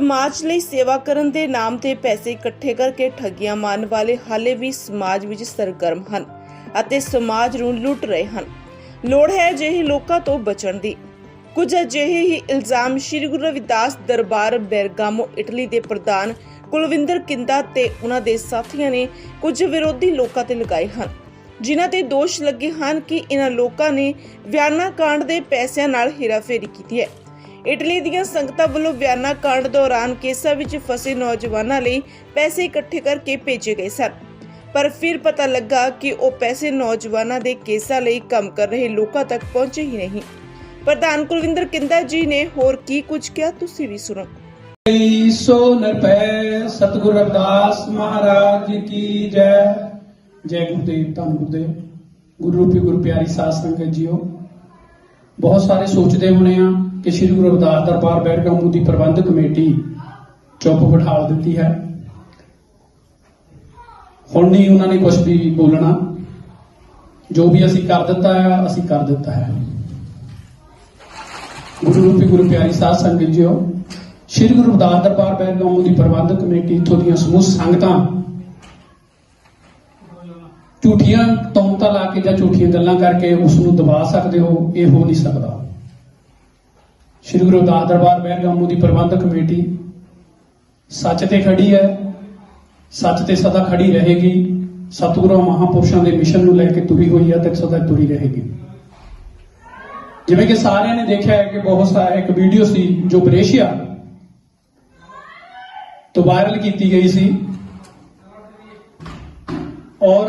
ਸਮਾਜ ਲਈ ਸੇਵਾ ਕਰਨ ਦੇ ਨਾਮ ਤੇ ਪੈਸੇ ਇਕੱਠੇ ਕਰਕੇ ਠੱਗੀਆਂ ਮਾਰਨ ਵਾਲੇ ਹਾਲੇ ਵੀ ਸਮਾਜ ਵਿੱਚ ਸਰਗਰਮ ਹਨ ਅਤੇ ਸਮਾਜ ਨੂੰ ਲੁੱਟ ਰਹੇ ਹਨ। ਲੋੜ ਹੈ ਅਜਿਹੇ ਲੋਕਾਂ ਤੋਂ ਬਚਣ ਦੀ। ਕੁਝ ਅਜਿਹੇ ਹੀ ਇਲਜ਼ਾਮ ਸ੍ਰੀ ਗੁਰੂ ਰਵਿਦਾਸ ਦਰਬਾਰ ਬੈਰਗਾਮੋ, ਇਟਲੀ ਦੇ ਪ੍ਰਧਾਨ ਕੁਲਵਿੰਦਰ ਕਿੰਦਾ ਤੇ ਉਹਨਾਂ ਦੇ ਸਾਥੀਆਂ ਨੇ ਕੁਝ ਵਿਰੋਧੀ ਲੋਕਾਂ ਤੇ ਲਗਾਏ ਹਨ, ਜਿਨ੍ਹਾਂ ਤੇ ਦੋਸ਼ ਲੱਗੇ ਹਨ ਕਿ ਇਹਨਾਂ ਲੋਕਾਂ ਨੇ ਵਿਆਨਾ ਕਾਂਡ ਦੇ ਪੈਸਿਆਂ ਨਾਲ ਹੇਰਾਫੇਰੀ ਕੀਤੀ ਹੈ। ਇਟਲੀ ਦੀਆਂ ਸੰਗਤਾਂ ਵੱਲੋਂ ਵਿਆਨਾ ਕਾਂਡ ਦੌਰਾਨ ਕੇਸਾਂ ਵਿੱਚ ਫਸੇ ਨੌਜਵਾਨਾਂ ਲਈ ਪੈਸੇ ਇਕੱਠੇ ਕਰਕੇ ਭੇਜੇ ਗਏ ਸਨ। ਪਰ ਫਿਰ ਪਤਾ ਲੱਗਾ ਕਿ ਉਹ ਪੈਸੇ ਨੌਜਵਾਨਾਂ ਦੇ ਕੇਸਾਂ ਲਈ ਕੰਮ ਕਰ ਰਹੇ ਲੋਕਾਂ ਤੱਕ ਪਹੁੰਚੇ ਹੀ ਨਹੀਂ। ਪ੍ਰਧਾਨ ਕੁਲਵਿੰਦਰ ਕਿੰਦਾ ਜੀ ਨੇ ਹੋਰ ਕੀ ਕੁਝ ਕਿਹਾ, ਤੁਸੀਂ ਵੀ ਸੁਣੋ। ਸੋ ਨਿਰਭੈ ਸਤਿਗੁਰ ਰਵਿਦਾਸ ਮਹਾਰਾਜ ਜੀ ਕੀ ਜੈ। ਜੈ ਗੁਰਦੇਵ ਧੰਨ ਗੁਰਦੇਵ ਗੁਰੂ ਰੂਪੀ ਗੁਰੂ ਪਿਆਰੀ ਸਾਧ ਸੰਗਤ ਜੀਓ, ਬਹੁਤ ਸਾਰੇ ਸੋਚਦੇ ਹੋਣੇ ਆ ਕਿ ਸ੍ਰੀ ਗੁਰੂ ਰਵਿਦਾਸ ਦਰਬਾਰ ਬੈਠਗਾਮੂ ਦੀ ਪ੍ਰਬੰਧਕ ਕਮੇਟੀ ਚੁੱਪ ਬਿਠਾ ਦਿੱਤੀ ਹੈ। ਹੁਣ ਨਹੀਂ ਉਹਨਾਂ ਨੇ ਕੁਝ ਵੀ ਬੋਲਣਾ। ਜੋ ਵੀ ਅਸੀਂ ਕਰ ਦਿੱਤਾ ਹੈ, ਅਸੀਂ ਕਰ ਦਿੱਤਾ ਹੈ। ਗੁਰੂ ਰੂਪੀ ਗੁਰੂ ਪਿਆਰੀ ਸਾਧ ਸੰਗਤ ਜੀਓ, ਸ਼੍ਰੀ ਗੁਰੂ ਰਵਿਦਾਸ ਦਰਬਾਰ ਬੈਰਗਾਮੂ ਦੀ ਪ੍ਰਬੰਧਕ ਕਮੇਟੀ ਇੱਥੋਂ ਦੀਆਂ ਸਮੂਹ ਸੰਗਤਾਂ ਝੂਠੀਆਂ ਤੌਮਤਾਂ ਲਾ ਕੇ ਜਾਂ ਝੂਠੀਆਂ ਗੱਲਾਂ ਕਰਕੇ ਉਸ ਨੂੰ ਦਬਾ ਸਕਦੇ ਹੋ, ਇਹ ਹੋ ਨਹੀਂ ਸਕਦਾ। ਸ਼੍ਰੀ ਗੁਰੂ ਦਾਸ ਦਰਬਾਰ ਬੈਰਗਾਮੂ ਦੀ ਪ੍ਰਬੰਧਕ ਕਮੇਟੀ ਸੱਚ ਤੇ ਖੜੀ ਹੈ, ਸੱਚ ਤੇ ਸਦਾ ਖੜੀ ਰਹੇਗੀ, ਸਤਿਗੁਰਾਂ ਮਹਾਪੁਰਸ਼ਾਂ ਦੇ ਮਿਸ਼ਨ ਨੂੰ ਲੈ ਕੇ ਤੁਰੀ ਹੋਈ ਹੈ ਤੇ ਸਦਾ ਤੁਰੀ ਰਹੇਗੀ। ਜਿਵੇਂ ਕਿ ਸਾਰਿਆਂ ਨੇ ਦੇਖਿਆ ਹੈ ਕਿ ਬਹੁਤ ਸਾਰਾ ਇੱਕ ਵੀਡੀਓ ਸੀ ਜੋ ਬਰੇਸ਼ੀਆ ਤੋਂ ਵਾਇਰਲ ਕੀਤੀ ਗਈ ਸੀ। ਔਰ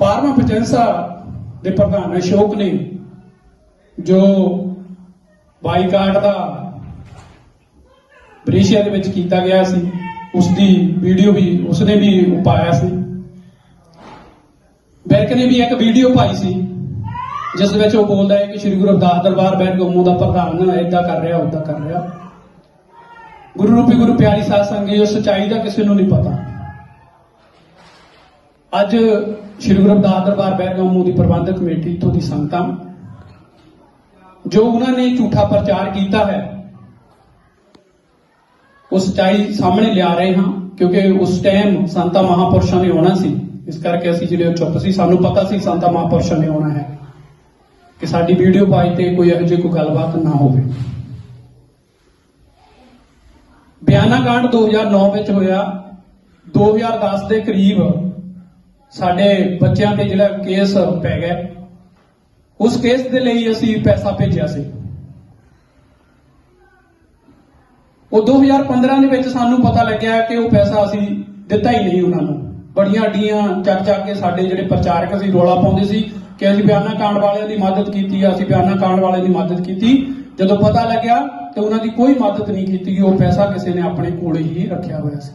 ਪਾਰਮਾ ਪਚੈਂਸਾ ਦੇ ਪ੍ਰਧਾਨ ਅਸ਼ੋਕ ਨੇ ਜੋ ਬਾਈਕਾਟ ਦਾ ਬਰੇਸ਼ੀਆ ਦੇ ਵਿੱਚ ਕੀਤਾ ਗਿਆ ਸੀ। ਉਸ ਦੀ ਵੀਡੀਓ ਵੀ, ਉਸਨੇ ਵੀ ਪਾਇਆ ਸੀ। ਬੈਰਕ ਨੇ ਵੀ ਇੱਕ ਵੀਡੀਓ ਪਾਈ ਸੀ, ਜਿਸ ਵਿੱਚ ਉਹ ਬੋਲਦਾ ਹੈ ਕਿ ਸ੍ਰੀ ਗੁਰੂ ਰਵਿਦਾਸ ਦਰਬਾਰ ਬੈਰਗਮੂ ਦਾ ਪ੍ਰਧਾਨ ਏਦਾਂ ਕਰ ਰਿਹਾ ਉਦਾਂ ਕਰ ਰਿਹਾ। ਗੁਰੂ ਰੂਪੀ, ਗੁਰੂ ਪਿਆਰੀ ਸਾਧ ਸੰਗਤ ਉਹ ਸਚਾਈ ਦਾ ਕਿਸੇ ਨੂੰ ਨਹੀਂ ਪਤਾ। ਅੱਜ ਸ੍ਰੀ ਗੁਰੂ ਰਵਿਦਾਸ ਦਰਬਾਰ ਬੈਰਗਮੂ ਦੀ ਪ੍ਰਬੰਧਕ ਕਮੇਟੀ ਤੋਂ ਦੀ ਸੰਗਤਾਂ ਜੋ ਉਹਨਾਂ ਨੇ ਝੂਠਾ ਪ੍ਰਚਾਰ ਕੀਤਾ ਹੈ, ਉਹ ਸਚਾਈ ਸਾਹਮਣੇ ਲਿਆ ਰਹੇ ਹਾਂ, ਕਿਉਂਕਿ ਉਸ ਟਾਈਮ ਸੰਤਾ ਮਹਾਪੁਰਸ਼ਾਂ ਨੇ ਆਉਣਾ ਸੀ। ਇਸ ਕਰਕੇ ਅਸੀਂ ਜਿਹੜੇ ਉਹ ਚੁੱਪ ਸੀ, ਸਾਨੂੰ ਪਤਾ ਸੀ ਸੰਤਾ ਮਹਾਪੁਰਸ਼ਾਂ ਨੇ ਆਉਣਾ ਹੈ ਕਿ ਸਾਡੀ ਵੀਡੀਓ ਪਾਈ ਤੇ ਕੋਈ ਇਹੋ ਜਿਹੀ ਕੋਈ ਗੱਲਬਾਤ ਨਾ ਹੋਵੇ। ਬਿਆਨਾ ਕਾਂਡ 2009 ਵਿੱਚ ਹੋਇਆ। 2010 ਦੇ ਕਰੀਬ ਸਾਡੇ ਬੱਚਿਆਂ ਤੇ ਜਿਹੜਾ ਕੇਸ ਪੈ ਗਿਆ। ਉਸ ਕੇਸ ਦੇ ਲਈ ਅਸੀਂ ਪੈਸਾ ਭੇਜਿਆ ਸੀ। ਉਹ 2015 ਦੇ ਵਿੱਚ ਸਾਨੂੰ ਪਤਾ ਲੱਗਿਆ ਕਿ ਉਹ ਪੈਸਾ ਅਸੀਂ ਦਿੱਤਾ ਹੀ ਨਹੀਂ ਉਹਨਾਂ ਨੂੰ। ਬੜੀਆਂ ਅੱਡੀਆਂ ਚੱਕ ਚੱਕ ਕੇ ਸਾਡੇ ਜਿਹੜੇ ਪ੍ਰਚਾਰਕ ਅਸੀਂ ਰੋਲਾ ਪਾਉਂਦੇ ਸੀ ਕਿ ਅਸੀਂ ਬਿਆਨਾ ਕਾਂਡ ਵਾਲਿਆਂ ਦੀ ਮਦਦ ਕੀਤੀ ਆ ਅਸੀਂ ਬਿਆਨਾ ਕਾਂਡ ਵਾਲਿਆਂ ਦੀ ਮਦਦ ਕੀਤੀ। ਜਦੋਂ ਪਤਾ ਲੱਗਿਆ ਤੇ ਉਹਨਾਂ ਦੀ ਕੋਈ ਮਦਦ ਨਹੀਂ ਕੀਤੀ ਉਹ ਪੈਸਾ ਕਿਸੇ ਨੇ ਆਪਣੇ ਕੋਲ ਹੀ ਰੱਖਿਆ ਹੋਇਆ ਸੀ।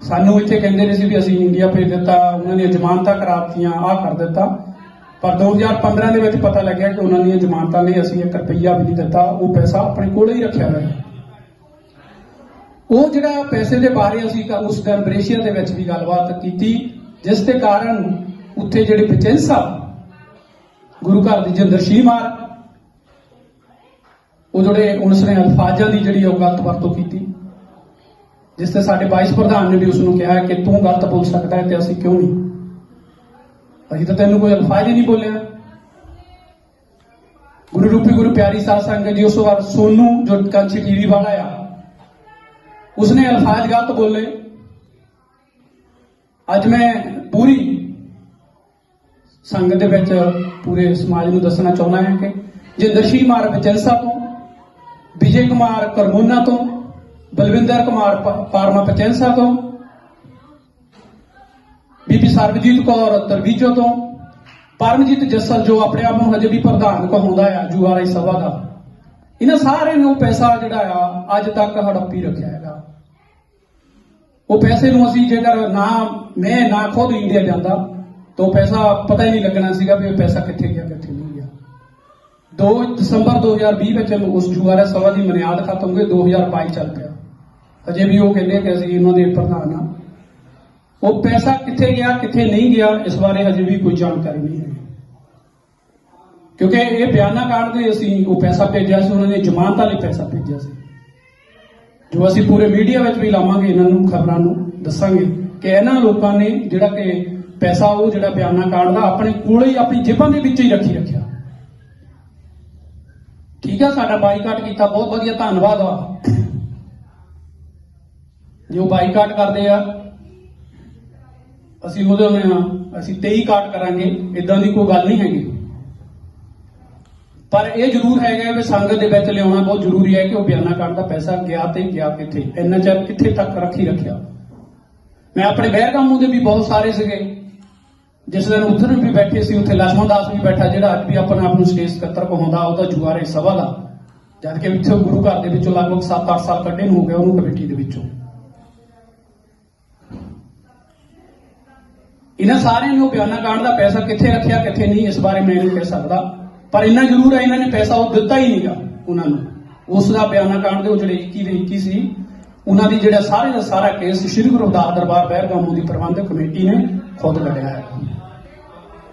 ਸਾਨੂੰ ਇੱਥੇ ਕਹਿੰਦੇ ਨੇ ਸੀ ਵੀ ਅਸੀਂ ਇੰਡੀਆ ਭੇਜ ਦਿੱਤਾ, ਉਹਨਾਂ ਨੇ ਜ਼ਮਾਨਤਾਂ ਕਰਾਤੀਆਂ, ਆਹ ਕਰ ਦਿੱਤਾ। ਪਰ 2015 ਦੇ ਵਿੱਚ ਪਤਾ ਲੱਗਿਆ ਕਿ ਉਹਨਾਂ ਦੀਆਂ ਜ਼ਮਾਨਤਾਂ ਨੇ ਅਸੀਂ 1 ਰੁਪਈਆ ਵੀ ਨਹੀਂ ਦਿੱਤਾ, ਉਹ ਪੈਸਾ ਆਪਣੇ ਕੋਲ ਹੀ ਰੱਖਿਆ ਹੋਇਆ ਉਹ ਜਿਹੜਾ ਪੈਸੇ ਦੇ ਬਾਰੇ ਅਸੀਂ ਉਸ ਦਿਨ ਬ੍ਰੇਸ਼ੀਆ ਦੇ ਵਿੱਚ ਵੀ ਗੱਲਬਾਤ ਕੀਤੀ, ਜਿਸ ਦੇ ਕਾਰਨ ਉੱਥੇ ਜਿਹੜੇ ਪਚੈਂਸਾ ਗੁਰੂ ਘਰ ਦੀ ਜੰਦਰਸ਼ੀ ਮਾਰ ਉਹ ਜਿਹੜੇ ਉਸਨੇ ਅਲਫਾਜ਼ਾਂ ਦੀ ਜਿਹੜੀ ਉਹ ਗਲਤ ਵਰਤੋਂ ਕੀਤੀ, ਜਿਸ ਤੇ ਸਾਡੇ ਵਾਈਸ ਪ੍ਰਧਾਨ ਨੇ ਵੀ ਉਸ ਨੂੰ ਕਿਹਾ ਕਿ ਤੂੰ ਗਲਤ ਬੋਲ ਸਕਦਾ ਹੈ ਤੇ ਅਸੀਂ ਕਿਉਂ ਨਹੀਂ? ਅਸੀਂ ਤਾਂ ਤੈਨੂੰ ਕੋਈ ਅਲਫਾਜ਼ ਹੀ ਨਹੀਂ ਬੋਲਿਆ। ਗੁਰੂ ਰੂਪੀ ਗੁਰੂ ਪਿਆਰੀ ਸਾਧ ਸੰਗਤ ਜੀ, ਉਸ ਵਾਰ ਸੋਨੂ ਜੋ ਕੰਚੀ ਟੀਵੀ ਵਾਲਾ ਆ, ਉਸਨੇ ਅਲਫਾਜ਼ ਗਲਤ ਬੋਲੇ। ਅੱਜ ਮੈਂ ਪੂਰੀ ਸੰਗਤ ਦੇ ਵਿੱਚ ਪੂਰੇ ਸਮਾਜ ਨੂੰ ਦੱਸਣਾ ਚਾਹੁੰਦਾ ਹਾਂ ਕਿ ਜਿੰਦਰਸ਼ੀ ਮਾਰ ਵਿਚਲਸਾ ਤੋਂ, ਵਿਜੇ ਕੁਮਾਰ ਕਰਮੋਨਾ ਤੋਂ, ਬਲਵਿੰਦਰ ਕੁਮਾਰ ਪਾਰਮਾ ਪਚੈਂਸਾ ਤੋਂ ਬੀਬੀ ਸਰਬਜੀਤ ਕੌਰ ਤਰਵੀਜੋ ਤੋਂ। ਪਰਮਜੀਤ ਜੱਸਲ ਜੋ ਆਪਣੇ ਆਪ ਨੂੰ ਹਜੇ ਵੀ ਪ੍ਰਧਾਨ ਕਹਾਉਂਦਾ ਆ ਜੂਆਰਆਈ ਸਭਾ ਦਾ। ਇਹਨਾਂ ਸਾਰਿਆਂ ਨੂੰ ਪੈਸਾ ਜਿਹੜਾ ਆ, ਅੱਜ ਤੱਕ ਹੜੱਪੀ ਰੱਖਿਆ ਹੈਗਾ। ਉਹ ਪੈਸੇ ਨੂੰ ਅਸੀਂ ਜੇਕਰ ਨਾ, ਮੈਂ ਨਾ ਖੁਦ ਇੰਡੀਆ ਜਾਂਦਾ, ਤਾਂ ਉਹ ਪੈਸਾ ਪਤਾ ਹੀ ਨਹੀਂ ਲੱਗਣਾ ਸੀਗਾ ਵੀ ਇਹ ਪੈਸਾ ਕਿੱਥੇ ਗਿਆ, ਕਿੱਥੇ ਨਹੀਂ ਗਿਆ। 2 ਦਸੰਬਰ 2020 ਵਿੱਚ ਉਸ ਜੂਆਰਆਈ ਸਭਾ ਦੀ ਮਨਿਆਦ ਖਤਮ ਹੋਈ 2022 ਚੱਲ ਪਿਆ। ਅਜੇ ਵੀ ਉਹ ਕਹਿੰਦੇ ਕਿ ਅਸੀਂ ਇਹਨਾਂ ਦੇ ਪ੍ਰਧਾਨ ਆ। ਉਹ ਪੈਸਾ ਕਿੱਥੇ ਗਿਆ, ਕਿੱਥੇ ਨਹੀਂ ਗਿਆ, ਇਸ ਬਾਰੇ ਹਜੇ ਵੀ ਕੋਈ ਜਾਣਕਾਰੀ ਨਹੀਂ ਹੈ। ਕਿਉਂਕਿ ਇਹ ਬਿਆਨਾ ਕਾਰਡ ਦੇ ਅਸੀਂ ਉਹ ਪੈਸਾ ਭੇਜਿਆ ਸੀ, ਉਹਨਾਂ ਨੇ ਜ਼ਮਾਨਤਾਂ ਲਈ ਪੈਸਾ ਭੇਜਿਆ ਸੀ। ਜੋ ਅਸੀਂ ਪੂਰੇ ਮੀਡੀਆ ਵਿੱਚ ਵੀ ਲਾਵਾਂਗੇ, ਇਹਨਾਂ ਨੂੰ, ਖਬਰਾਂ ਨੂੰ ਦੱਸਾਂਗੇ ਕਿ ਇਹਨਾਂ ਲੋਕਾਂ ਨੇ ਜਿਹੜਾ ਕਿ ਪੈਸਾ, ਉਹ ਜਿਹੜਾ ਬਿਆਨਾ ਕਾਰਡ ਦਾ ਆਪਣੇ ਕੋਲੇ ਹੀ ਆਪਣੀ ਜੇਬਾਂ ਦੇ ਵਿੱਚ ਹੀ ਰੱਖੀ ਰੱਖਿਆ। ਠੀਕ ਆ, ਸਾਡਾ ਬਾਈਕਾਟ ਕੀਤਾ, ਬਹੁਤ ਵਧੀਆ, ਧੰਨਵਾਦ ਆ। ਜੋ ਬਾਈਕਾਟ ਕਰਦੇ ਆ ਅਸੀਂ ਉਹਦੇ ਹੋਏ ਹਾਂ ਅਸੀਂ 23 ਕਾਟ ਕਰਾਂਗੇ ਇਦਾਂ ਦੀ ਕੋਈ ਗੱਲ ਨਹੀਂ ਹੈਗੀ। ਪਰ ਇਹ ਜ਼ਰੂਰ ਹੈਗਾ ਵੀ ਸੰਗਤ ਦੇ ਵਿੱਚ ਲਿਆਉਣਾ ਬਹੁਤ ਜ਼ਰੂਰੀ ਹੈ ਕਿ ਉਹ ਬਿਆਨਾ ਕਾਟ ਦਾ ਪੈਸਾ ਗਿਆ ਤੇ ਗਿਆ ਕਿੱਥੇ ਇੰਨਾ ਚਿਰ ਕਿੱਥੇ ਤੱਕ ਰੱਖੀ ਰੱਖਿਆ। ਮੈਂ ਆਪਣੇ ਬਹਿਰਗਾਮੂ ਦੇ ਵੀ ਬਹੁਤ ਸਾਰੇ ਸੀਗੇ, ਜਿਸ ਦਿਨ ਉਧਰ ਵੀ ਬੈਠੇ ਸੀ, ਉੱਥੇ ਲਖਮਣ ਦਾਸ ਵੀ ਬੈਠਾ, ਜਿਹੜਾ ਅੱਜ ਵੀ ਆਪਣਾ ਆਪ ਨੂੰ ਸਟੇਜ ਸਕੱਤਰ ਕਹਾਉਂਦਾ, ਉਹਦਾ ਜੁਆਰੇ ਸਵਾਲ। ਆ ਜਦ ਕਿ ਇੱਥੇ ਗੁਰੂ ਘਰ ਦੇ ਵਿੱਚੋਂ ਲਗਭਗ 7-8 ਸਾਲ ਕੱਢੇ ਨੂੰ ਹੋ ਗਏ ਉਹਨੂੰ ਕਮੇਟੀ ਦੇ ਵਿੱਚੋਂ। ਇਹਨਾਂ ਸਾਰਿਆਂ ਨੇ ਉਹ ਬਿਆਨਾ ਕਾਂਡ ਦਾ ਪੈਸਾ ਕਿੱਥੇ ਰੱਖਿਆ, ਕਿੱਥੇ ਨਹੀਂ, ਇਸ ਬਾਰੇ ਮੈਂ ਨਹੀਂ ਕਹਿ ਸਕਦਾ। ਪਰ ਇੰਨਾ ਜ਼ਰੂਰ ਹੈ, ਇਹਨਾਂ ਨੇ ਪੈਸਾ ਉਹ ਦਿੱਤਾ ਹੀ ਨਹੀਂਗਾ, ਉਹਨਾਂ ਨੂੰ। ਉਸ ਦਾ ਬਿਆਨਾ ਕਾਂਡ ਦੇ ਉਹ ਜਿਹੜੇ 21 ਦੇ 21 ਸੀ, ਉਹਨਾਂ ਦੀ ਜਿਹੜਾ ਸਾਰੇ ਦਾ ਸਾਰਾ ਕੇਸ ਸ੍ਰੀ ਗੁਰੂ ਰਵਿਦਾਸ ਦਰਬਾਰ ਬਹਿਰਗਾਮੂ ਦੀ ਪ੍ਰਬੰਧਕ ਕਮੇਟੀ ਨੇ ਖੁਦ ਲੜਿਆ ਹੈ।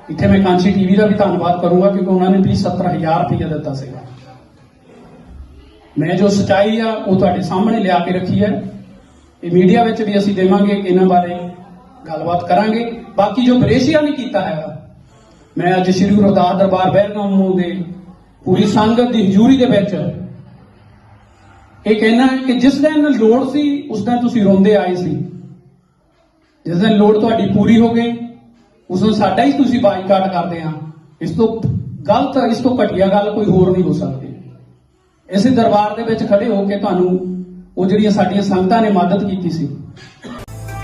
ਇੱਥੇ ਮੈਂ ਕਾਂਚੀ ਟੀਵੀ ਦਾ ਵੀ ਧੰਨਵਾਦ ਕਰੂੰਗਾ, ਕਿਉਂਕਿ ਉਹਨਾਂ ਨੇ ਵੀ 70000 ਰੁਪਏ ਦਿੱਤਾ ਸੀਗਾ। ਮੈਂ ਜੋ ਸਚਾਈ ਆ, ਉਹ ਤੁਹਾਡੇ ਸਾਹਮਣੇ ਲਿਆ ਕੇ ਰੱਖੀ ਹੈ। ਇਹ ਮੀਡੀਆ ਵਿੱਚ ਵੀ ਅਸੀਂ ਦੇਵਾਂਗੇ, ਇਹਨਾਂ ਬਾਰੇ ਗੱਲਬਾਤ ਕਰਾਂਗੇ। ਬਾਕੀ ਜੋ ਬਰੇਸ਼ੀਆ ਨੇ ਕੀਤਾ ਹੈਗਾ, ਮੈਂ ਅੱਜ ਸ੍ਰੀ ਗੁਰੂ ਰਵਿਦਾਸ ਦਰਬਾਰ ਬਹਿਰਗਾਮ ਦੇ ਪੂਰੀ ਸੰਗਤ ਦੀ ਹਜ਼ੂਰੀ ਦੇ ਵਿੱਚ। ਇਹ ਕਹਿਣਾ ਹੈ ਕਿ ਜਿਸ ਦਿਨ ਲੋੜ ਸੀ, ਉਸ ਦਿਨ ਤੁਸੀਂ ਰੋਂਦੇ ਆਏ ਸੀ। ਜਿਸ ਦਿਨ ਲੋੜ ਤੁਹਾਡੀ ਪੂਰੀ ਹੋ ਗਈ, ਉਸ ਨੂੰ ਸਾਡਾ ਹੀ ਤੁਸੀਂ ਬਾਈਕਾਟ ਕਰਦੇ ਆ ਇਸ ਤੋਂ ਗਲਤ, ਇਸ ਤੋਂ ਘਟੀਆ ਗੱਲ ਕੋਈ ਹੋਰ ਨਹੀਂ ਹੋ ਸਕਦੀ। ਇਸੇ ਦਰਬਾਰ ਦੇ ਵਿੱਚ ਖੜੇ ਹੋ ਕੇ ਤੁਹਾਨੂੰ ਉਹ ਜਿਹੜੀਆਂ ਸਾਡੀਆਂ ਸੰਗਤਾਂ ਨੇ ਮਦਦ ਕੀਤੀ ਸੀ